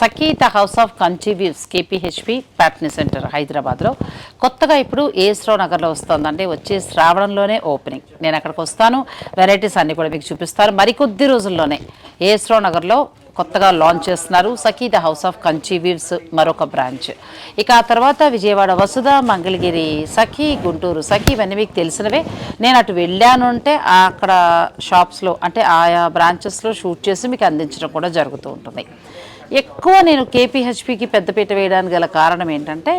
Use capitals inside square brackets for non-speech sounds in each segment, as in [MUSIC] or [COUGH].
సకీత house of కన్చివ్యూస్ KPHB Patny centre హైదరాబాద్లో. కొత్తగా ఇప్పుడు ఏస్రో నగర్లో వస్తుందండి. వచ్చే శ్రావణంలోనే ఓపెనింగ్. నేను అక్కడికి వస్తాను. వెరైటీస్ అన్నీ కూడా మీకు చూపిస్తాను మరికొద్ది రోజుల్లోనే ఏస్రో నగర్లో కొత్తగా లాంచ్ చేస్తున్నారు సకీత హౌస్ ఆఫ్ కంచీవ్యూస్ మరొక బ్రాంచ్. ఇక ఆ తర్వాత విజయవాడ వసుధ మంగళగిరి సఖీ గుంటూరు సఖీ ఇవన్నీ మీకు తెలిసినవే. నేను అటు వెళ్ళాను అంటే అక్కడ షాప్స్లో అంటే ఆయా బ్రాంచెస్లో షూట్ చేసి మీకు అందించడం కూడా జరుగుతూ ఉంటుంది. ఎక్కువ నేను కేపీహెచ్పికి పెద్దపీట వేయడానికి గల కారణం ఏంటంటే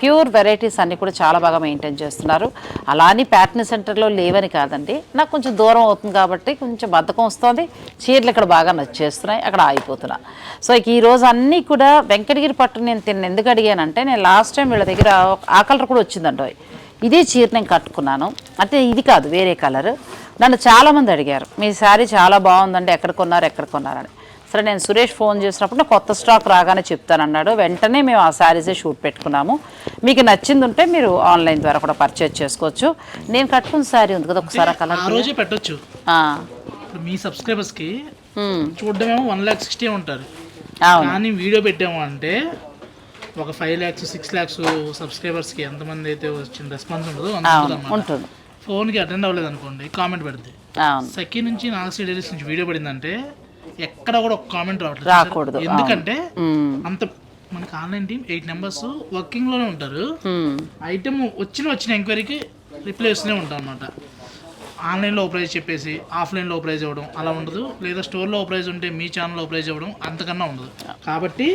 ప్యూర్ వెరైటీస్ అన్నీ కూడా చాలా బాగా మెయింటైన్ చేస్తున్నారు. అలా అని ప్యాటర్న్ సెంటర్లో లేవని కాదండి. నాకు కొంచెం దూరం అవుతుంది కాబట్టి కొంచెం బద్ధకం వస్తుంది. చీరలు ఇక్కడ బాగా నచ్చేస్తున్నాయి అక్కడ ఆగిపోతున్నా. సో ఇక ఈ రోజు అన్నీ కూడా వెంకటగిరి పట్టు నేను తిన్న ఎందుకు అడిగానంటే నేను లాస్ట్ టైం వీళ్ళ దగ్గర ఆ కలర్ కూడా వచ్చిందండి ఇదే చీర నేను కట్టుకున్నాను. అంటే ఇది కాదు వేరే కలర్. నన్ను చాలామంది అడిగారు. మీ శారీ చాలా బాగుందండి. ఎక్కడ కొన్నారు? ఎక్కడ కొన్నారని. సరే నేను సురేష్ ఫోన్ చేసినప్పుడు కొత్త స్టాక్ రాగానే చెప్తానన్నాడు వెంటనే మేము ఆ శారీసే షూట్ పెట్టుకున్నాము. మీకు నచ్చింది ఉంటే మీరు ఆన్లైన్ ద్వారా కూడా పర్చేజ్ చేసుకోవచ్చు. నేను కట్టుకున్న శారీ ఉంది కదా ఒకసారి కలర్ రోజే పెట్టొచ్చు. మీ సబ్స్క్రైబర్స్కి ఉమ్, చూడడమేమో వన్ ల్యాక్ సిక్స్టీ ఉంటారు. కానీ వీడియో పెట్టాము అంటే ఒక ఫైవ్ ల్యాక్స్ సిక్స్ ల్యాక్స్ సబ్స్క్రైబర్స్కి ఎంతమంది అయితే వచ్చిన రెస్పాన్స్ అవును ఉంటుంది ఉంటుంది. ఫోన్కి అటెండ్ అవ్వలేదు అనుకోండి కామెంట్ పెడుతుంది అవును. సెకండ్ నుంచి నాగశ్రీ డైరీస్ నుంచి వీడియో పడిందంటే ఎక్కడ కూడా ఒక కామెంట్ రావట్లేదు. రాకూడదు, ఎందుకంటే అంత మనకి ఆన్లైన్ టీం ఎయిట్ నెంబర్స్ వర్కింగ్లోనే ఉంటారు. ఐటమ్ వచ్చిన వచ్చిన ఎంక్వైరీకి రిప్లై ఇస్తూనే ఉంటాం అనమాట ఆన్లైన్లో ప్రైజ్ చెప్పేసి ఆఫ్లైన్లో ఓ ప్రైజ్ ఇవ్వడం అలా ఉండదు. లేదా స్టోర్లో ప్రైజ్ ఉంటే మీ ఛానల్లో ప్రైజ్ ఇవ్వడం అంతకన్నా ఉండదు. కాబట్టి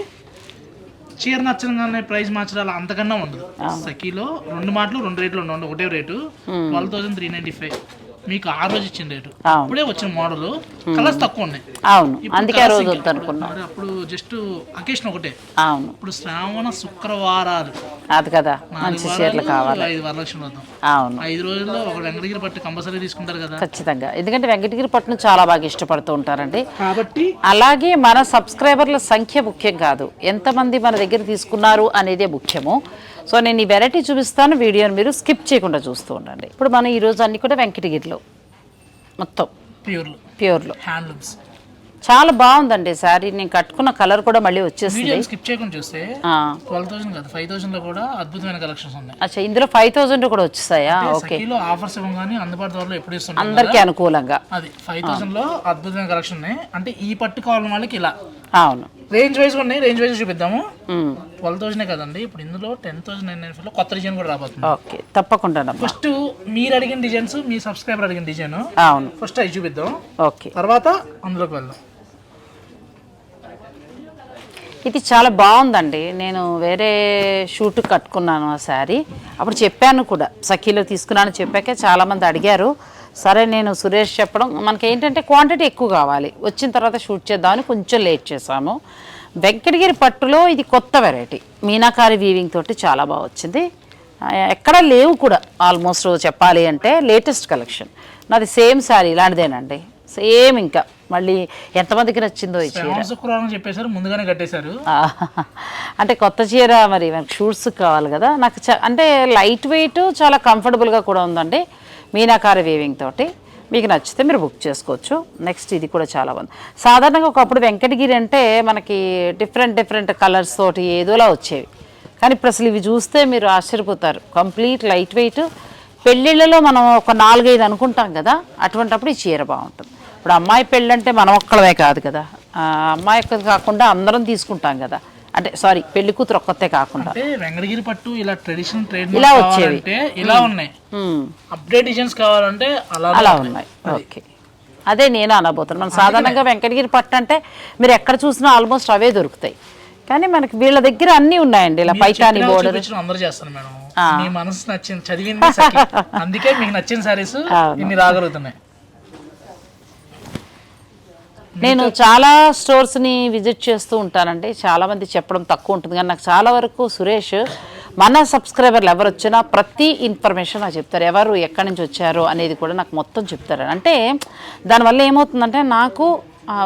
చీర నచ్చగానే ప్రైస్ మార్చడాలు అంతకన్నా ఉండదు. సఖీలో రెండు మాటలు రెండు రేట్లు ఉండవు. ఒకటే rate twelve thousand three ninety five మీకు ఆ రోజు ఇచ్చిన రేటు ఇప్పుడే వచ్చిన మోడల్ కలర్స్ తక్కువ ఉన్నాయి. అవును. అందుకే రోజు అప్పుడు జస్ట్ అకేషన్ ఒకటే. అవును. ఇప్పుడు శ్రావణ శుక్రవారాలు. అది కదా మంచి చీరలు కావాలి. ఐదు వరలక్ష్మి అవును. ఐదు రోజుల్లో ఒక వెంకటగిరి పట్టు కంపల్సరీ తీసుకుంటారు కదా. ఖచ్చితంగా. ఎందుకంటే వెంకటగిరి పట్టును చాలా బాగా ఇష్టపడుతూ ఉంటారండి. కాబట్టి అలాగే మన సబ్స్క్రైబర్ల సంఖ్య ముఖ్యం కాదు. ఎంతమంది మన దగ్గర తీసుకున్నారు అనేదే ముఖ్యము. సో నేను ఈ వెరైటీ చూపిస్తాను వీడియోని మీరు స్కిప్ చేయకుండా చూస్తూ ఉండండి. ఇప్పుడు మనం ఈరోజు అన్ని కూడా వెంకటగిరిలో. మొత్తం. ప్యూర్లు. ప్యూర్లో. హ్యాండ్లూమ్స్. చాలా బాగుందండి శారీ. నేను కట్టుకున్న కలర్ కూడా మళ్ళీ వచ్చేసింది. స్కిప్ చేయకుండా చూస్తే ట్వెల్వ్ థౌసండ్ కాదు ఫైవ్ థౌసండ్లో కూడా అద్భుతమైన కలెక్షన్స్ ఉన్నాయి. అచ్చా ఇందులో ఫైవ్ థౌజండ్ కూడా వచ్చేసాయా? ఓకే. ఆఫర్స్ ఇవ్వగానే అందుబాటు ధరలో ఎప్పుడు అందరికీ అనుకూలంగా. అది ఫైవ్ థౌసండ్లో అద్భుతమైన కలెక్షన్ ఉన్నాయి. అంటే ఈ పట్టు కావాలని వాళ్ళకి ఇలా. అవును. రేంజ్ వైజ్ ఉన్నాయి రేంజ్ వైజ్ చూపిద్దాము. ట్వెల్వ్ థౌసండ్ కదండి. ఇప్పుడు ఇందులో టెన్ థౌసండ్ నైన్ నైన్లో కొత్త డిజైన్ కూడా రాబోతుంది. ఓకే తప్పకుండానమ్మా ఫస్ట్ మీరు అడిగిన డిజైన్స్ మీ సబ్స్క్రైబర్ అడిగిన డిజైన్. అవును. ఫస్ట్ అవి చూపిద్దాం. ఓకే. తర్వాత అందులోకి వెళ్దాం. ఇది చాలా బాగుందండి. నేను వేరే షూట్ కట్టుకున్నాను ఆ శారీ. అప్పుడు చెప్పాను కూడా సఖీలో తీసుకున్నాను చెప్పాక చాలామంది అడిగారు. సరే నేను సురేష్ చెప్పడం మనకి ఏంటంటే క్వాంటిటీ ఎక్కువ కావాలి. వచ్చిన తర్వాత షూట్ చేద్దామని కొంచెం లేట్ చేసాము వెంకటగిరి పట్టులో ఇది కొత్త వెరైటీ మీనాకారి వీవింగ్ తోటి చాలా బాగా వచ్చింది. ఎక్కడా లేవు కూడా ఆల్మోస్ట్ చెప్పాలి అంటే లేటెస్ట్ కలెక్షన్ నాది సేమ్ శారీ ఇలాంటిదేనండి. సేమ్ ఇంకా. మళ్ళీ ఎంతమందికి నచ్చిందో ఈ చీర. చెప్పేశారు ముందుగానే కట్టేశారు. అంటే కొత్త చీర మరి మనకి షూట్స్ కావాలి కదా. నాకు చ- అంటే లైట్ వెయిట్ చాలా కంఫర్టబుల్గా కూడా ఉందండి. మీనాకారి వీవింగ్ తోటి మీకు నచ్చితే మీరు బుక్ చేసుకోవచ్చు. నెక్స్ట్ ఇది కూడా చాలా బాగుంది. సాధారణంగా ఒకప్పుడు వెంకటగిరి అంటే మనకి డిఫరెంట్ డిఫరెంట్ కలర్స్ తోటి ఏదోలా వచ్చేవి. కానీ ఇప్పుడు అసలు ఇవి చూస్తే మీరు ఆశ్చర్యపోతారు. కంప్లీట్ లైట్ వెయిట్ పెళ్ళిళ్ళలో మనం ఒక నాలుగైదు అనుకుంటాం కదా అటువంటప్పుడు ఈ చీర బాగుంటుంది. ఇప్పుడు అమ్మాయి పెళ్ళంటే మనం ఒక్కడమే కాదు కదా. అమ్మాయి ఒక్కది కాకుండా అందరం తీసుకుంటాం కదా. అంటే సారీ పెళ్ళి కూతురు ఒక్కతే కాకుండా. వెంకటగిరి పట్టు ఇలా ట్రెడిషనల్ ట్రేడ్ ఇలా వచ్చేవి. ఇలా ఉన్నాయి. అప్డేట్ డిజైన్స్ కావాలంటే అలా అలా ఉన్నాయి. ఓకే. అదే నేను అనబోతున్నాను మనం సాధారణంగా వెంకటగిరి పట్టు అంటే మీరు ఎక్కడ చూసినా ఆల్మోస్ట్ అవే దొరుకుతాయి. కానీ మనకి వీళ్ళ దగ్గర అన్నీ ఉన్నాయండి. ఇలా పైతాని బోర్డర్ అందరూ చేస్తాను మేడం. మీ మనసు నచ్చింది. చదివింది. [LAUGHS] అందుకే మీకు నచ్చిన సారీస్. ఇన్ని రాగలుగుతున్నాయి. నేను చాలా స్టోర్స్ని విజిట్ చేస్తూ ఉంటానండి. చాలామంది చెప్పడం తక్కువ ఉంటుంది. కానీ నాకు చాలా వరకు సురేష్ మన సబ్స్క్రైబర్లు ఎవరు వచ్చినా ప్రతి ఇన్ఫర్మేషన్ నాకు చెప్తారు. ఎవరు ఎక్కడి నుంచి వచ్చారు అనేది కూడా నాకు మొత్తం చెప్తారు. అంటే దానివల్ల ఏమవుతుందంటే నాకు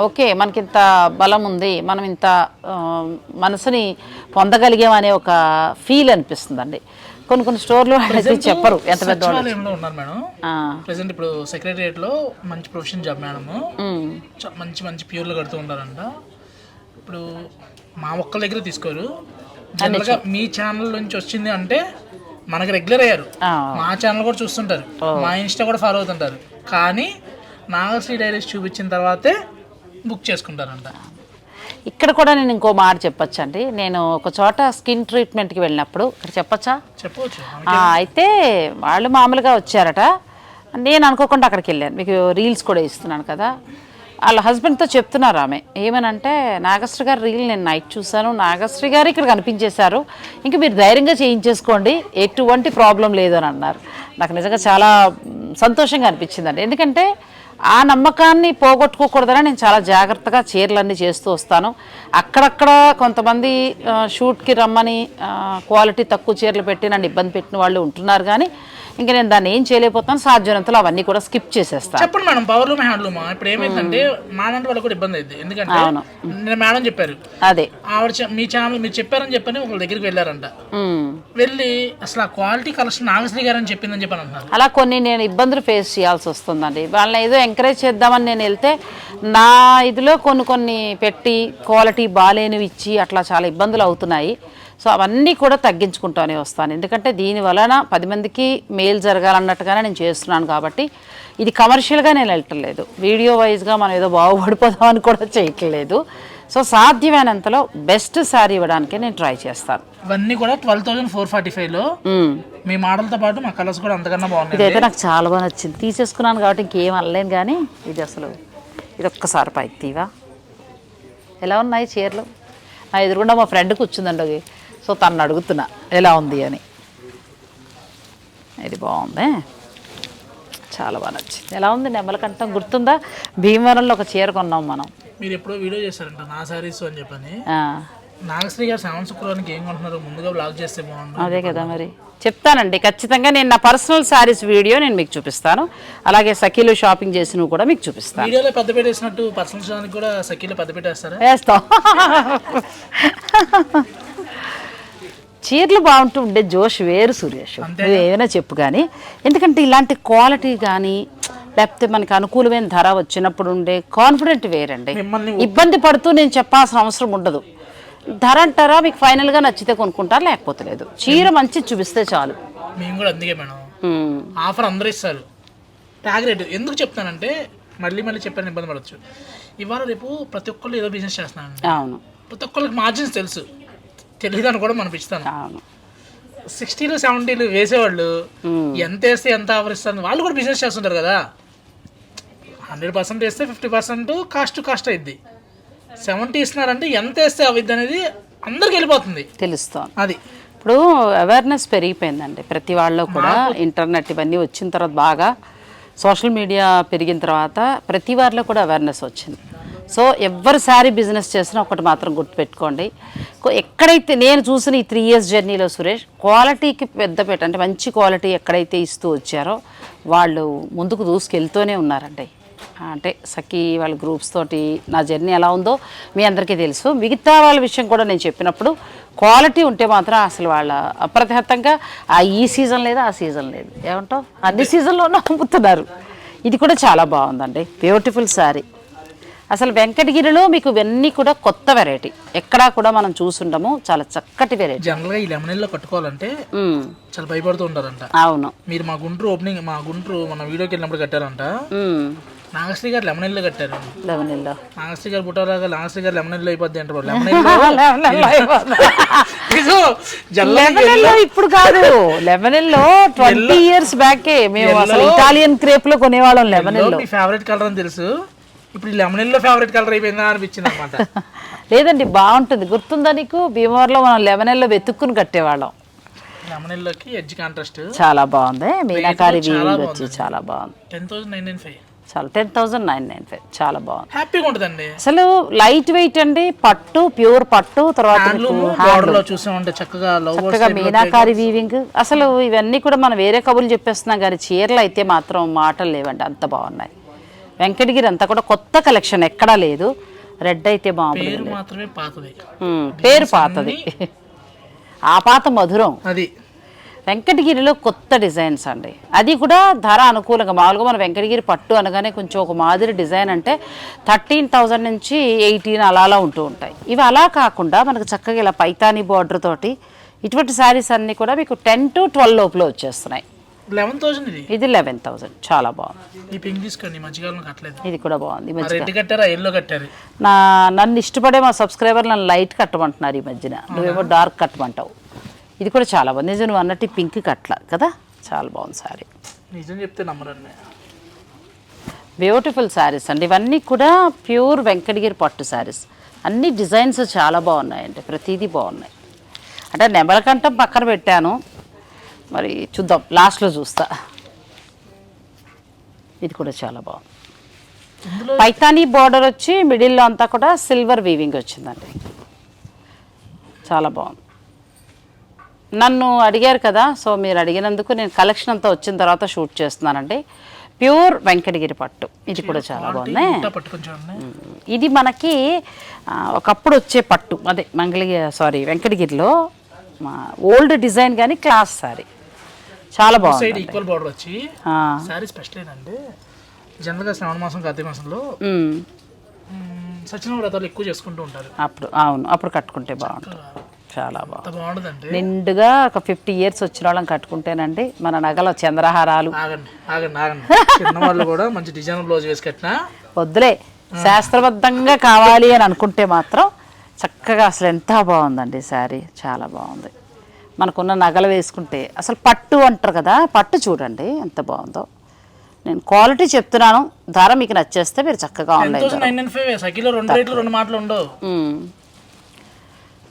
ఓకే మనకి ఇంత బలం ఉంది మనం ఇంత మనసుని పొందగలిగాం అనే ఒక ఫీల్ అనిపిస్తుందండి. కొన్ని కొన్ని స్టోర్లు చెప్పరు ఎంత పెద్ద ఉన్నారు మేడం. ప్రెసెంట్ ఇప్పుడు సెక్రటరియట్లో మంచి ప్రొఫెషన్ జాబ్ మేడం. మంచి మంచి ప్యూర్లు కడుతూ ఉంటారంట. ఇప్పుడు మా ఒక్కరి దగ్గర తీసుకోరు. జనరల్గా మీ ఛానల్ నుంచి వచ్చింది అంటే మనకి రెగ్యులర్ అయ్యారు. మా ఛానల్ కూడా చూస్తుంటారు. మా ఇన్స్టా కూడా ఫాలో అవుతుంటారు. కానీ నాగశ్రీ డైరీస్ చూపించిన తర్వాతే బుక్ చేసుకుంటారంట. ఇక్కడ కూడా నేను ఇంకో మాట చెప్పొచ్చండి. నేను ఒక చోట స్కిన్ ట్రీట్మెంట్కి వెళ్ళినప్పుడు ఇక్కడ చెప్పచ్చా? చెప్పవచ్చు అయితే వాళ్ళు మామూలుగా వచ్చారట. నేను అనుకోకుండా అక్కడికి వెళ్ళాను. మీకు రీల్స్ కూడా ఇస్తున్నాను కదా. వాళ్ళ హస్బెండ్తో చెప్తున్నారు ఆమె. ఏమనంటే నాగశ్రీ గారు రీల్ నేను నైట్ చూశాను. నాగశ్రీ గారు ఇక్కడ కనిపించేశారు. ఇంకా మీరు ధైర్యంగా చేయించేసుకోండి. ఎటువంటి ప్రాబ్లం లేదు అని అన్నారు. నాకు నిజంగా చాలా సంతోషంగా అనిపించిందండి. ఎందుకంటే ఆ నమ్మకాన్ని పోగొట్టుకోకూడదని నేను చాలా జాగ్రత్తగా చీరలన్నీ చేస్తూ వస్తాను. అక్కడక్కడ కొంతమంది షూట్కి రమ్మని క్వాలిటీ తక్కువ చీరలు పెట్టి నన్ను ఇబ్బంది పెట్టిన వాళ్ళు ఉంటున్నారు. కానీ ఇంకా నేను దాన్ని ఏం చేయలేకపోతాను సాధ్యమైనంతలో అవన్నీ కూడా స్కిప్ చేసేస్తాను చెప్పండి మేడం పవర్ లూమ్ హ్యాండ్లూమ్ ఇప్పుడు ఏమైందంటే మాలాంటి వాళ్ళకి కూడా ఇబ్బంది అయింది. ఎందుకంటే. నేను మేడం చెప్పారు. అదే. ఆవిడ మీ ఛానల్ మీరు చెప్పారని చెప్పని ఒకళ్ళ దగ్గరికి వెళ్ళారంట. వెళ్ళి అసలు ఆ క్వాలిటీ కలెక్షన్ నాగశ్రీ గారు అని చెప్పిందని చెప్పని అంటున్నారు. అలా కొన్ని నేను ఇబ్బందులు ఫేస్ చేయాల్సి వస్తుందండి. వాళ్ళని ఏదో ఎంకరేజ్ చేద్దామని నేను వెళ్తే నా ఇదిలో కొన్ని కొన్ని పెట్టి క్వాలిటీ బాగాలేనివి ఇచ్చి అట్లా చాలా ఇబ్బందులు అవుతున్నాయి. సో అవన్నీ కూడా తగ్గించుకుంటూనే వస్తాను. ఎందుకంటే దీని వలన పది మందికి మేలు జరగాలన్నట్టుగానే నేను చేస్తున్నాను కాబట్టి ఇది కమర్షియల్గా నేను వెళ్ళట్లేదు. వీడియో వైజ్గా మనం ఏదో బాగుపడిపోదామని కూడా చేయట్లేదు. సో సాధ్యమైనంతలో బెస్ట్ శారీ ఇవ్వడానికి నేను ట్రై చేస్తాను. ఇవన్నీ కూడా ట్వెల్వ్ థౌసండ్ ఫోర్ ఫార్టీ ఫైవ్లో మ్మ్. మీ మోడల్తో పాటు మా కలర్స్ కూడా అంతకన్నా బాగున్నాయి ఇదైతే నాకు చాలా బాగా నచ్చింది. తీసేసుకున్నాను కాబట్టి ఇంకేం అనలేను కానీ ఇది అసలు ఇది ఒక్కసారి పైకి తీవా. ఎలా ఉన్నాయి చీరలు? నా ఎదురుగుండా మా ఫ్రెండ్ కూర్చుందండి. సో తను అడుగుతున్నా ఎలా ఉంది? అని. ఇది బాగుంది. చాలా బాగా నచ్చింది. ఎలా ఉంది? నెమ్మలకంఠం గుర్తుందా? భీమవరంలో ఒక చీర కొన్నాం మనం. మీరు ఎప్పుడో వీడియో చేశారంట నా సారీస్ అని చెప్పని. ఆ, నాగశ్రీ గారు శ్రావణ శుక్రవారానికి ఏం కొంటున్నారు? ముందుగా బ్లాగ్ చేస్తే బాగుండు. అదే కదా మరి. చెప్తానండి ఖచ్చితంగా నేను నా పర్సనల్ శారీస్ వీడియో నేను మీకు చూపిస్తాను. అలాగే సఖీలో షాపింగ్ చేసినవి కూడా మీకు చూపిస్తాను. వీడియోలో పెద్ద పెట్టేసినట్టు పర్సనల్ దానికి కూడా సఖీలో పెద్ద పెట్టేస్తారా? వేస్తాం. చీరలు బాగుంటూ ఉండే జోష్ వేరు సురేష్. నువ్వు ఏమైనా చెప్పు కానీ ఎందుకంటే ఇలాంటి క్వాలిటీ కానీ లేకపోతే మనకి అనుకూలమైన ధర వచ్చినప్పుడు ఉండే కాన్ఫిడెంట్ వేరండి. ఇబ్బంది పడుతూ నేను చెప్పాల్సిన అవసరం ఉండదు. ధర అంటారా మీకు ఫైనల్గా నచ్చితే కొనుక్కుంటారు లేకపోతే లేదు. చీర మంచి చూపిస్తే చాలు. మేము కూడా అందుకే మేడం. ఆఫర్ అందరూ ఇస్తారు. ట్యాగ్ రేట్ ఎందుకు చెప్తానంటే మళ్ళీ మళ్ళీ చెప్పాను ఇబ్బంది పడవచ్చు ఇవాళ రేపు ప్రతి ఒక్కళ్ళు ఏదో బిజినెస్ చేస్తున్నారండి. అవును. ప్రతి ఒక్కళ్ళకి మార్జిన్స్ తెలుసు. తెలియదని కూడా మనం ఇస్తాను అవును. సిక్స్టీలు సెవెంటీలు వేసేవాళ్ళు ఎంత వేస్తే ఎంత ఆఫర్ వాళ్ళు కూడా బిజినెస్ చేస్తుంటారు కదా. హండ్రెడ్ పర్సెంట్ వేస్తే ఫిఫ్టీ పర్సెంట్ కాస్ట్ కాస్ట్ అయింది సెవెంటీ ఇస్తున్నారంటే ఎంత వేస్తే అవిద్ది అనేది అందరికి వెళ్ళిపోతుంది. తెలుస్తోంది. అది. ఇప్పుడు అవేర్నెస్ పెరిగిపోయిందండి. ప్రతి వాళ్ళలో కూడా ఇంటర్నెట్ ఇవన్నీ వచ్చిన తర్వాత బాగా సోషల్ మీడియా పెరిగిన తర్వాత ప్రతి వారిలో కూడా అవేర్నెస్ వచ్చింది. సో ఎవరు శారీ బిజినెస్ చేసినా ఒకటి మాత్రం గుర్తుపెట్టుకోండి. ఎక్కడైతే నేను చూసిన ఈ త్రీ ఇయర్స్ జర్నీలో సురేష్ క్వాలిటీకి పెద్దపేట అంటే మంచి క్వాలిటీ ఎక్కడైతే ఇస్తూ వచ్చారో వాళ్ళు ముందుకు దూసుకెళ్తూనే ఉన్నారండి. అంటే సఖీ వాళ్ళ గ్రూప్స్ తోటి నా జర్నీ ఎలా ఉందో మీ అందరికీ తెలుసు. మిగతా వాళ్ళ విషయం కూడా నేను చెప్పినప్పుడు క్వాలిటీ ఉంటే మాత్రం అసలు వాళ్ళ అప్రతిహతంగా ఆ ఈ సీజన్ లేదు ఆ సీజన్ లేదు. ఏమంటావు? అన్ని సీజన్లోనూ అమ్ముతున్నారు. ఇది కూడా చాలా బాగుందండి. బ్యూటిఫుల్ శారీ అసలు వెంకటగిరిలో మీకు ఇవన్నీ కూడా కొత్త వెరైటీ ఎక్కడా కూడా మనం చూసుండము చాలా చక్కటి వెరైటీ జనరల్గా ఈ లెమనెల్లో కట్టుకోవాలంటే చాలా భయపడుతూ ఉంటారంట. అవును. మీరు మా గుంటూరు ఓపెనింగ్ మా గుంటూరు మన వీడియోకి వెళ్ళినప్పుడు కట్టారంట. నాగశ్రీ గారు లెమనెల్లో కట్టారు. లెవెనిల్లో నాగశ్రీ గారు పుట్టారాగా నాగశ్రీ గారు లెమనెల్లో అయిపోద్ది అంటారు. [LAUGHS] లెమనెల్లో [LAUGHS] లెమనెల్లో ఇప్పుడు కాదు. లెమనెల్లో ట్వంటీ ఇయర్స్ బ్యాకే మేము అసలు ఇటాలియన్ క్రేప్లో కొనేవాళ్ళం లెమనెల్లో మీ ఫేవరెట్ కలర్ అని తెలుసు. ఇప్పుడు ఈ లెమనెల్లో ఫేవరెట్ కలర్ అయిపోయిందా అనిపించింది అనమాట [LAUGHS] లేదండి బాగుంటుంది. గుర్తుందా నీకు? భీమవరంలో మనం లెమనెల్లో వెతుక్కుని కట్టేవాళ్ళం. లెమనెల్లోకి ఎడ్జ్ కాంట్రాస్ట్ చాలా బాగుంది. మీనాకారి వీవింగ్ వచ్చి చాలా బాగుంది. Ten thousand nine nine five చాలా ten thousand nine nine five చాలా బాగుంది. హ్యాపీగా ఉంటుందండి అసలు లైట్ వెయిట్ అండి పట్టు ప్యూర్ పట్టు తర్వాత చూసామంటే చక్కగా చక్కగా మీనాకారి వీవింగ్ అసలు ఇవన్నీ కూడా మనం వేరే కబుర్లు చెప్పేస్తున్నాం కానీ చీరలు అయితే మాత్రం మాటలు లేవండి అంత బాగున్నాయి. వెంకటగిరి అంతా కూడా కొత్త కలెక్షన్ ఎక్కడా లేదు. రెడ్ అయితే పేరు మాత్రమే పాతది. పేరు పాతది. ఆ పాత మధురం. అది. వెంకటగిరిలో కొత్త డిజైన్స్ అండి. అది కూడా ధర అనుకూలంగా మామూలుగా మన వెంకటగిరి పట్టు అనగానే కొంచెం ఒక మాదిరి డిజైన్ అంటే థర్టీన్ థౌజండ్ నుంచి ఎయిటీన్ అలా అలా ఉంటూ ఉంటాయి. ఇవి అలా కాకుండా మనకు చక్కగా ఇలా పైతానీ బార్డర్ తోటి ఇటువంటి శారీస్ అన్నీ కూడా మీకు టెన్ టు ట్వెల్వ్ లోపల వచ్చేస్తున్నాయి. లెవెన్ థౌసండ్ ఇది? ఇది లెవెన్ థౌజండ్ చాలా బాగుంది. ఈ పింక్ తీసుకోండి ఈ మధ్యకాలంలో కట్టలేదు. ఇది కూడా బాగుంది మధ్య రెడ్ కట్టారా ఎల్లో కట్టారు? నా నన్ను ఇష్టపడే మా సబ్స్క్రైబర్ నన్ను లైట్ కట్టమంటున్నారు ఈ మధ్యన. నువ్వేమో డార్క్ కట్టమంటావు. ఇది కూడా చాలా బాగుంది. నిజం నువ్వు అన్నట్టు పింక్ కట్ల కదా? చాలా బాగుంది సారీ నిజం చెప్తే నమ్మరండి బ్యూటిఫుల్ శారీస్ అండి. ఇవన్నీ కూడా ప్యూర్ వెంకటగిరి పట్టు శారీస్ అన్ని డిజైన్స్ చాలా బాగున్నాయండి. ప్రతిదీ బాగున్నాయి. అంటే నెమలకంఠం పక్కన పెట్టాను. మరి చూద్దాం లాస్ట్లో చూస్తా. ఇది కూడా చాలా బాగుంది. పైతానీ బార్డర్ వచ్చి మిడిల్లో అంతా కూడా సిల్వర్ వీవింగ్ వచ్చిందండి. చాలా బాగుంది. నన్ను అడిగారు కదా సో మీరు అడిగినందుకు నేను కలెక్షన్ అంతా వచ్చిన తర్వాత షూట్ చేస్తున్నానండి. ప్యూర్ వెంకటగిరి పట్టు. ఇది కూడా చాలా బాగుంది. ఇది మనకి ఒకప్పుడు వచ్చే పట్టు. అదే మంగళగిరి సారీ వెంకటగిరిలో మా ఓల్డ్ డిజైన్ కానీ క్లాస్ సారీ చాలా బాగుంది ఈక్వల్ బార్డర్ వచ్చి శారీ స్పెషల్ ఏంటంటే జనరల్గా శ్రావణ మాసం కార్తీక మాసంలో సత్యనారాయణ వ్రతాలు ఎక్కువ చేసుకుంటూ ఉంటారు. అప్పుడు అవును అప్పుడు కట్టుకుంటే బాగుంటుంది. చాలా బాగుంటుందంటే నిండుగా ఒక ఫిఫ్టీ ఇయర్స్ వచ్చిన వాళ్ళం కట్టుకుంటేనండి. మన నగల చంద్రహారాలు. వాళ్ళు కూడా మంచి డిజైన్ బ్లౌజ్ వేసి కట్టినా. వద్దులే శాస్త్రబద్ధంగా కావాలి అని అనుకుంటే మాత్రం చక్కగా అసలు ఎంత బాగుందండి శారీ. చాలా బాగుంది. మనకున్న నగలు వేసుకుంటే అసలు పట్టు అంటారు కదా పట్టు చూడండి ఎంత బాగుందో. నేను క్వాలిటీ చెప్తున్నాను ధర మీకు నచ్చేస్తే మీరు చక్కగా ఆన్లైన్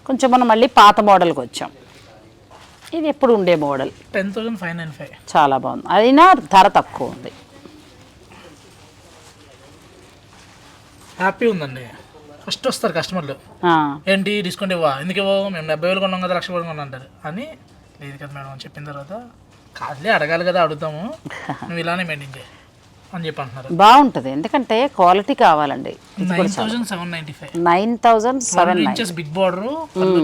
కొంచెం మనం మళ్ళీ పాత మోడల్కి వచ్చాం. ఇది ఎప్పుడు ఉండే model? Ten thousand five nine five చాలా బాగుంది. అయినా ధర తక్కువ ఉంది. హ్యాపీ ఉందండి. ఫస్ట్ వస్తారు కస్టమర్లు. ఏంటి డిస్కౌంట్ ఇవ్వా ఎందుకు ఇవ్వవు? మేము డెబ్బై వేలు కొన్నాం కదా లక్ష వేలు కొన్నాం అంటారు. అని లేదు కదా మేడం అని చెప్పిన తర్వాత కాదులే అడగాలి కదా అడుగుతాము. నువ్వు ఇలానే మెయింటైన్ చేయి అని చెప్పి అంటున్నారు బాగుంటుంది. ఎందుకంటే క్వాలిటీ కావాలండి. Nine thousand seven inches big border.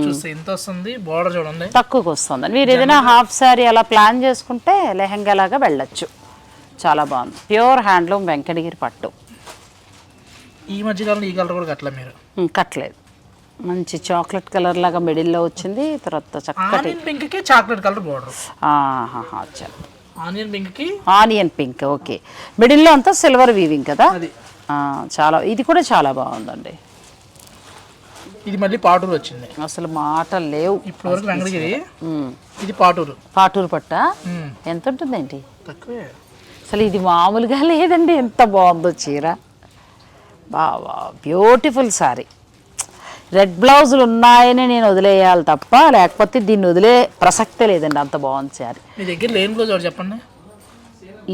చూస్తే ఎంత వస్తుంది? బార్డర్ చూడండి. తక్కువకి వస్తుంది. మీరు ఏదైనా హాఫ్ శారీ అలా ప్లాన్ చేసుకుంటే లెహంగా లాగా వెళ్ళొచ్చు. చాలా బాగుంది. ప్యూర్ హ్యాండ్లూమ్ వెంకటగిరి పట్టు. ఈ మధ్యకాలంలో ఈ కలర్ కూడా కట్టలే మీరు? కట్టలేదు. మంచి చాక్లెట్ కలర్ లాగా మిడిల్లో వచ్చింది తర్వాత చక్కటి ఆనియన్ పింక్కి చాక్లెట్ కలర్ బార్డర్. అచ్చా. ఆనియన్ పింక్కి ఆనియన్ పింక్ ఓకే. మిడిల్లో అంతా సిల్వర్ వీవింగ్ కదా? అది. ఆ, చాలా ఇది కూడా చాలా బాగుందండి. ఇది మళ్ళీ పాటూరు వచ్చింది. అసలు మాటలు లేవు. ఇప్పుడు వరకు వెంకటగిరి. ఇది పాటూరు. పాటూరు పట్ట. ఎంత ఉంటుందేంటి తక్కువే. అసలు ఇది మామూలుగా లేదండి ఎంత బాగుందో చీర. బావా బ్యూటిఫుల్ సారీ రెడ్ బ్లౌజులు ఉన్నాయని నేను వదిలేయాలి తప్ప లేకపోతే దీన్ని వదిలే ప్రసక్తే లేదండి అంత బాగుంది సారీ మీ దగ్గర లేని బ్లౌజ్ ఒకటి చెప్పండి.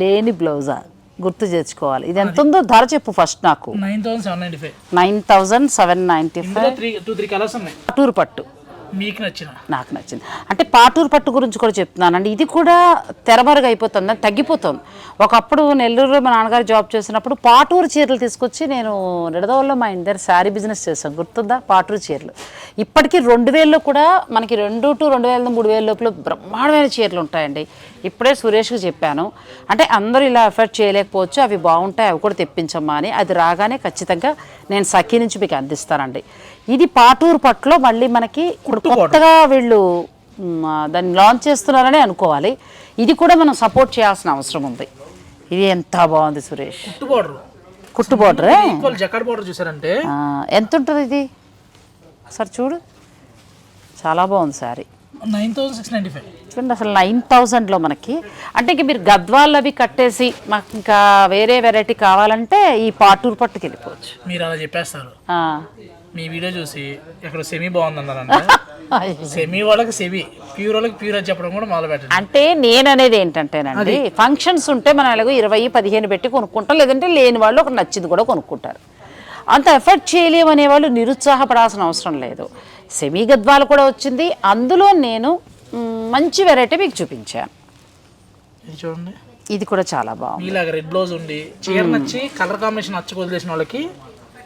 లేని బ్లౌజా గుర్తు తెచ్చుకోవాలి ఇది ఎంత ఉందో ధర చెప్పు ఫస్ట్ నాకు. Nine thousand seven ninety five. Nine thousand seven ninety ఇందులో ఫైవ్. టూ త్రీ కలర్స్ ఉన్నాయి. పట్టు. మీకు నచ్చిన. నాకు నచ్చింది. అంటే పాటూరు పట్టు గురించి కూడా చెప్తున్నానండి. ఇది కూడా తెరమరుగు అయిపోతుంది అని తగ్గిపోతుంది. ఒకప్పుడు నెల్లూరులో మా నాన్నగారు జాబ్ చేసినప్పుడు పాటూరు చీరలు తీసుకొచ్చి నేను నిడదవల్లో మా ఇంటి దగ్గర శారీ బిజినెస్ చేశాను. గుర్తుందా? పాటూరు చీరలు. ఇప్పటికీ రెండు వేలలో కూడా మనకి రెండు టు రెండు వేల మూడు వేల లోపల బ్రహ్మాండమైన చీరలు ఉంటాయండి. ఇప్పుడే సురేష్కి చెప్పాను. అంటే అందరూ ఇలా ఎఫర్ట్ చేయలేకపోవచ్చు. అవి బాగుంటాయి అవి కూడా తెప్పించమ్మా అని. అది రాగానే ఖచ్చితంగా నేను సఖీ నుంచి మీకు అందిస్తానండి. ఇది పాటూరు పట్టులో మళ్ళీ మనకి ఇప్పుడు కొత్తగా వీళ్ళు దాన్ని లాంచ్ చేస్తున్నారని అనుకోవాలి. ఇది కూడా మనం సపోర్ట్ చేయాల్సిన అవసరం ఉంది. ఇది ఎంత బాగుంది సురేష్. కుట్టు బార్డర్ జకాడ్ చూసారంటే. ఎంత ఉంటుంది ఇది? ఒకసారి చూడు. చాలా బాగుంది sari. Nine thousand six ninety five. చూడండి అసలు నైన్ థౌజండ్లో మనకి. అంటే ఇంక మీరు గద్వాళ్ళు అవి కట్టేసి మాకు ఇంకా వేరే వెరైటీ కావాలంటే ఈ పాటూరు పట్టుకు వెళ్ళిపోవచ్చు మీరు అలా చెప్పేస్తారు. మీ వీడియో చూసి ఇక్కడ సెమీ బాగుంది అన్నారంట సెమీ వాళ్ళకి సెమీ ప్యూర్ వాళ్ళకి ప్యూర్ అని చెప్పడం కూడా మొదలు పెట్టండి. అంటే నేను అనేది ఏంటంటేనండి ఫంక్షన్స్ ఉంటే మనం ఎలాగో ఇరవై పదిహేను పెట్టి కొనుక్కుంటాం లేదంటే లేని వాళ్ళు ఒక నచ్చింది కూడా కొనుక్కుంటారు. అంత ఎఫర్ట్ చేయలేము అనేవాళ్ళు నిరుత్సాహపడాల్సిన అవసరం లేదు. సెమీ గద్వాలు కూడా వచ్చింది. అందులో నేను మంచి వెరైటీ మీకు చూపించాను. ఇది చూడండి. ఇది కూడా చాలా బాగుంది. మీలాగా రెడ్ బ్లౌజ్ ఉండి చీర నచ్చి కలర్ కాంబినేషన్ వదిలేసిన వాళ్ళకి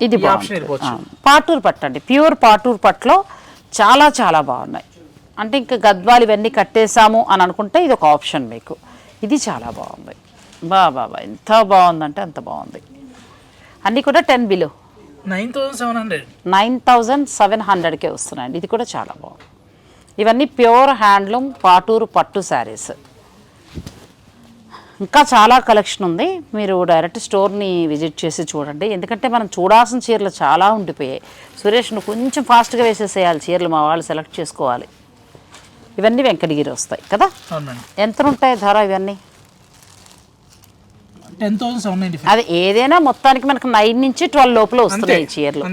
ఇది పాటూరు పట్టు అండి. ప్యూర్ పాటూరు పట్టులో చాలా చాలా బాగున్నాయి. అంటే ఇంకా గద్వాలు ఇవన్నీ కట్టేసాము అని అనుకుంటే ఇది ఒక ఆప్షన్ మీకు. ఇది చాలా బాగుంది. బా బాబా ఎంత బాగుందంటే అంత బాగుంది. అన్నీ కూడా ten below nine thousand seven hundred. Nine thousand seven హండ్రెడ్కే వస్తున్నాయండి. ఇది కూడా చాలా బాగుంది. ఇవన్నీ ప్యూర్ హ్యాండ్లూమ్ పాటూరు పట్టు శారీస్. ఇంకా చాలా కలెక్షన్ ఉంది. మీరు డైరెక్ట్ స్టోర్ని విజిట్ చేసి చూడండి. ఎందుకంటే మనం చూడాల్సిన చీరలు చాలా ఉండిపోయాయి. సురేష్ నువ్వు కొంచెం ఫాస్ట్గా వేసేసేయాలి చీరలు మా వాళ్ళు సెలెక్ట్ చేసుకోవాలి. ఇవన్నీ వెంకటగిరి వస్తాయి కదా? ఎంత ఉంటాయి ధర ఇవన్నీ? అది ఏదైనా మొత్తానికి మనకు నైన్ నుంచి ట్వెల్వ్ లోపల వస్తున్నాయి చీరలు.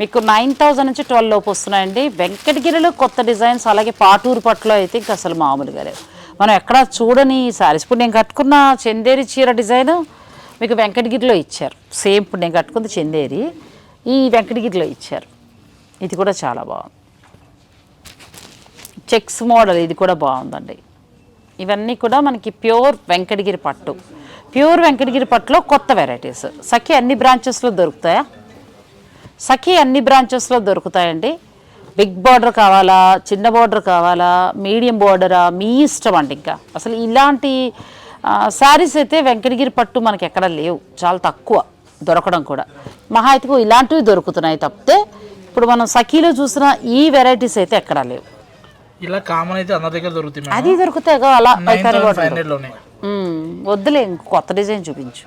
మీకు నైన్ థౌజండ్ నుంచి ట్వెల్వ్ లోపు వస్తున్నాయండి. వెంకటగిరిలో కొత్త డిజైన్స్ అలాగే పాటూరు పట్టులో అయితే ఇంకా అసలు మామూలుగా లేవు. మనం ఎక్కడ చూడని సారీస్. ఇప్పుడు నేను కట్టుకున్న చందేరి చీర డిజైన్ మీకు వెంకటగిరిలో ఇచ్చారు. సేమ్ ఇప్పుడు నేను కట్టుకుంది చందేరి. ఈ వెంకటగిరిలో ఇచ్చారు. ఇది కూడా చాలా బాగుంది. చెక్స్ మోడల్ ఇది కూడా బాగుందండి. ఇవన్నీ కూడా మనకి ప్యూర్ వెంకటగిరి పట్టు. ప్యూర్ వెంకటగిరి పట్టులో కొత్త వెరైటీస్. సఖి అన్ని బ్రాంచెస్లో దొరుకుతాయా? సఖీ అన్ని బ్రాంచెస్లో దొరుకుతాయండి. బిగ్ బార్డర్ కావాలా చిన్న బార్డర్ కావాలా మీడియం బార్డరా? మీ ఇష్టం అండి ఇంకా. అసలు ఇలాంటి శారీస్ అయితే వెంకటగిరి పట్టు మనకి ఎక్కడ లేవు. చాలా తక్కువ దొరకడం కూడా. మహా అయితే ఇలాంటివి దొరుకుతున్నాయి తప్పితే ఇప్పుడు మనం సఖీలో చూసిన ఈ వెరైటీస్ అయితే ఎక్కడా లేవు. ఇలా కామన్ అయితే అందరి దగ్గర దొరుకుతాయి అది దొరుకుతాయిగా అలా. వద్దులే ఇంక కొత్త డిజైన్ చూపించు.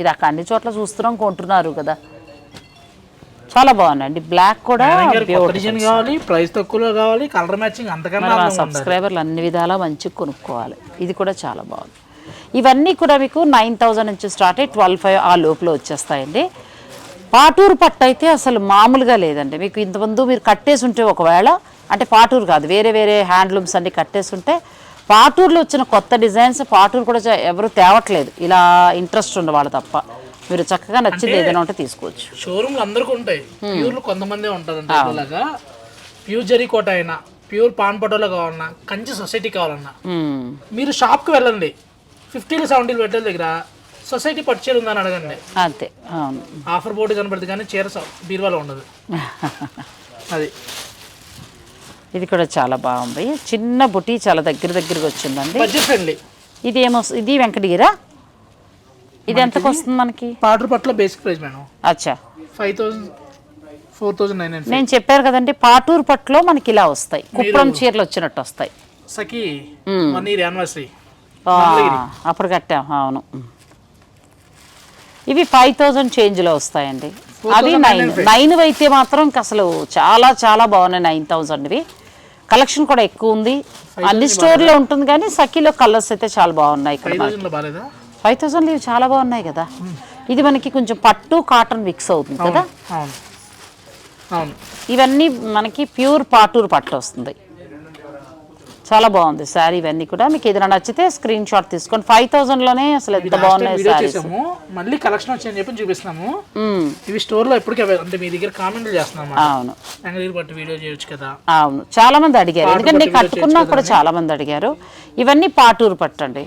ఇది అక్కడ అన్ని చోట్ల చూస్తున్నాం కొంటున్నారు కదా. చాలా బాగున్నాయండి. బ్లాక్ కూడా. డిజైన్ కావాలి ప్రైస్ తక్కువలో కావాలి కలర్ మ్యాచింగ్ అంతకన్నా. సబ్స్క్రైబర్లు అన్ని విధాలా మంచిగా కొనుక్కోవాలి. ఇది కూడా చాలా బాగుంది. ఇవన్నీ కూడా మీకు నైన్ థౌజండ్ నుంచి స్టార్ట్ అయ్యి ట్వెల్వ్ ఫైవ్ ఆ లోపల వచ్చేస్తాయండి. పాటూరు పట్టు అయితే అసలు మామూలుగా లేదండి. మీకు ఇంతకుముందు మీరు కట్టేసి ఉంటే ఒకవేళ అంటే పాటూరు కాదు వేరే వేరే హ్యాండ్లూమ్స్ అన్ని కట్టేసి ఉంటే పాటూరులో వచ్చిన కొత్త డిజైన్స్ పాటూరు కూడా ఎవరు తేవట్లేదు. ఇలా ఇంట్రెస్ట్ ఉన్న వాళ్ళు తప్ప. మీరు చక్కగా నచ్చింది ఏదైనా ఉంటే తీసుకోవచ్చు. షోరూమ్లు అందరికీ ఉంటాయి. ప్యూర్లు కొంతమందే ఉంటారంట ఇలాగా ప్యూర్ జరీ కోట అయినా ప్యూర్ పాన్ పటోలో కావాలన్నా కంచి సొసైటీ కావాలన్నా. మీరు షాప్కి వెళ్ళండి. ఫిఫ్టీలు సెవెంటీలు పెట్టే దగ్గర సొసైటీ పట్టు చీర ఉందని అడగండి. అంతే. అవును. ఆఫర్ బోర్డు కనబడుతుంది కానీ చీర బీరువాలో ఉండదు. [LAUGHS] అది. ఇది కూడా చాలా బాగుంది. చిన్న బుటీ చాలా దగ్గర దగ్గరికి వచ్చిందండి. Budget friendly. ఇది ఏమో ఇది వెంకటగిరా? ఇది ఎంతకు వస్తుంది మనకి? పాటర్ పట్ల బేసిక్ ప్రైస్ మేడం. అచ్చా. Five thousand four thousand nine nine నేను చెప్పారు కదండి పాటూరు పట్టులో మనకి ఇలా వస్తాయి. కుప్పడం చీరలు వచ్చినట్టు వస్తాయి. సఖీ వన్ ఇయర్ యానివర్సరీ అప్పుడు కట్టాం అవును. ఇవి ఫైవ్ థౌజండ్ చేంజ్లో వస్తాయండి. అవి నైన్ నైన్ అయితే మాత్రం ఇంక అసలు చాలా చాలా బాగున్నాయి నైన్ థౌజండ్వి కలెక్షన్ కూడా ఎక్కువ ఉంది. అన్ని స్టోర్లో ఉంటుంది కానీ సఖీలో కలర్స్ అయితే చాలా బాగున్నాయి ఇక్కడ ఫైవ్ థౌసండ్ ఇవి చాలా బాగున్నాయి కదా. ఇది మనకి కొంచెం పట్టు కాటన్ మిక్స్ అవుతుంది కదా. ఇవన్నీ మనకి ప్యూర్ పాటూరు పట్టు వస్తుంది. చాలా బాగుంది శారీ ఇవన్నీ కూడా. మీకు ఏదైనా నచ్చితే స్క్రీన్ షాట్ తీసుకోండి. ఫైవ్ థౌసండ్లోనే అసలు ఎంత బాగున్నాయి శారీస్. మళ్ళీ కలెక్షన్ వచ్చాయని చెప్పి చూపిస్తున్నాము. ఇవి స్టోర్లో ఎప్పటికీ. అంటే మీ దగ్గర కామెంట్లు చేస్తున్నాం అవును. బట్టి వీడియో చేయొచ్చు కదా. అవును. చాలా మంది అడిగారు. ఎందుకంటే కట్టుకున్నా కూడా చాలా మంది అడిగారు. ఇవన్నీ పాటూరు పట్టండి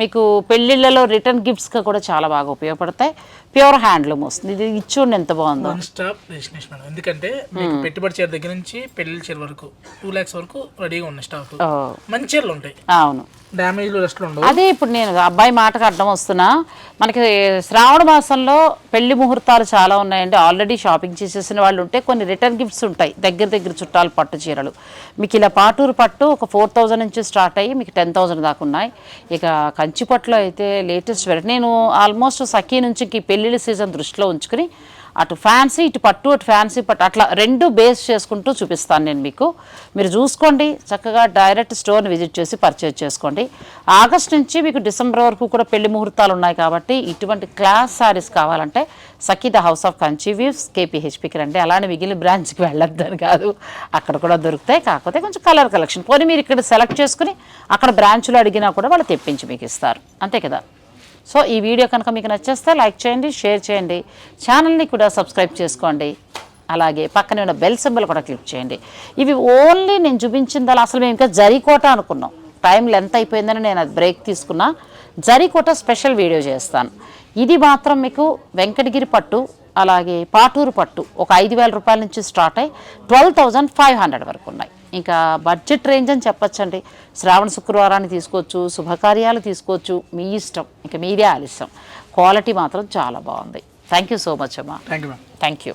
మీకు పెళ్ళిళ్ళలో రిటర్న్ గిఫ్ట్స్గా కూడా చాలా బాగా ఉపయోగపడతాయి. ప్యూర్ హ్యాండ్లూమ్ వస్తుంది. ఇది ఇచ్చూడండి ఎంత బాగుందో. One stop destination madam. ఎందుకంటే మీకు పెట్టుబడి చీర దగ్గర నుంచి పెళ్ళి చీర వరకు టూ ల్యాక్స్ వరకు రెడీగా ఉన్నాయి స్టాక్ మంచి చీరలు ఉంటాయి. అవును. అదే ఇప్పుడు నేను అబ్బాయి మాటకు అడ్డం వస్తున్నా. మనకి శ్రావణ మాసంలో పెళ్ళి ముహూర్తాలు చాలా ఉన్నాయండి. ఆల్రెడీ షాపింగ్ చేసేసిన వాళ్ళు ఉంటే కొన్ని రిటర్న్ గిఫ్ట్స్ ఉంటాయి. దగ్గర దగ్గర చుట్టాలు పట్టు చీరలు. మీకు ఇలా పాటూరు పట్టు ఒక ఫోర్ థౌజండ్ నుంచి స్టార్ట్ అయ్యి మీకు టెన్ థౌజండ్ దాకా ఉన్నాయి. ఇక కంచి పట్టులో అయితే లేటెస్ట్ వెరైటీ నేను ఆల్మోస్ట్ సఖీ నుంచి పెళ్ళిళ్ళ సీజన్ దృష్టిలో ఉంచుకుని అటు ఫ్యాన్సీ ఇటు పట్టు అటు ఫ్యాన్సీ పట్టు అట్లా రెండు బేస్ చేసుకుంటూ చూపిస్తాను నేను మీకు. మీరు చూసుకోండి చక్కగా డైరెక్ట్ స్టోర్ని విజిట్ చేసి పర్చేజ్ చేసుకోండి. ఆగస్ట్ నుంచి మీకు డిసెంబర్ వరకు కూడా పెళ్ళి ముహూర్తాలు ఉన్నాయి కాబట్టి ఇటువంటి క్లాస్ శారీస్ కావాలంటే Sakhi the house of Kanchi weaves కేపీహెచ్పికి రండి. అలానే మిగిలిన బ్రాంచ్కి వెళ్ళొద్దని కాదు. అక్కడ కూడా దొరుకుతాయి. కాకపోతే కొంచెం కలర్ కలెక్షన్. పోనీ మీరు ఇక్కడ సెలెక్ట్ చేసుకుని అక్కడ బ్రాంచ్లో అడిగినా కూడా వాళ్ళు తెప్పించి మీకు ఇస్తారు. అంతే కదా? సో ఈ వీడియో కనుక మీకు నచ్చేస్తే లైక్ చేయండి షేర్ చేయండి. ఛానల్ని కూడా సబ్స్క్రైబ్ చేసుకోండి. అలాగే పక్కనే ఉన్న బెల్ సింబల్ కూడా క్లిక్ చేయండి. ఇవి ఓన్లీ నేను చూపించిందలా అసలు మేము ఇంకా జరీకోట అనుకున్నాం. టైం లెంత్ అయిపోయిందని నేను అది బ్రేక్ తీసుకున్నా. జరీకోట స్పెషల్ వీడియో చేస్తాను. ఇది మాత్రం మీకు వెంకటగిరి పట్టు అలాగే పాటూరు పట్టు ఒక ఐదు వేల రూపాయల నుంచి స్టార్ట్ అయ్యి ట్వెల్వ్ థౌజండ్ ఫైవ్ హండ్రెడ్ వరకు ఉన్నాయి. ఇంకా బడ్జెట్ రేంజ్ అని చెప్పొచ్చండి. శ్రావణ శుక్రవారాన్ని తీసుకోవచ్చు శుభకార్యాలు తీసుకోవచ్చు. మీ ఇష్టం. ఇంకా మీదే ఆలస్యం. క్వాలిటీ మాత్రం చాలా బాగుంది. థ్యాంక్ యూ సో మచ్ అమ్మా. Thank you ma'am thank you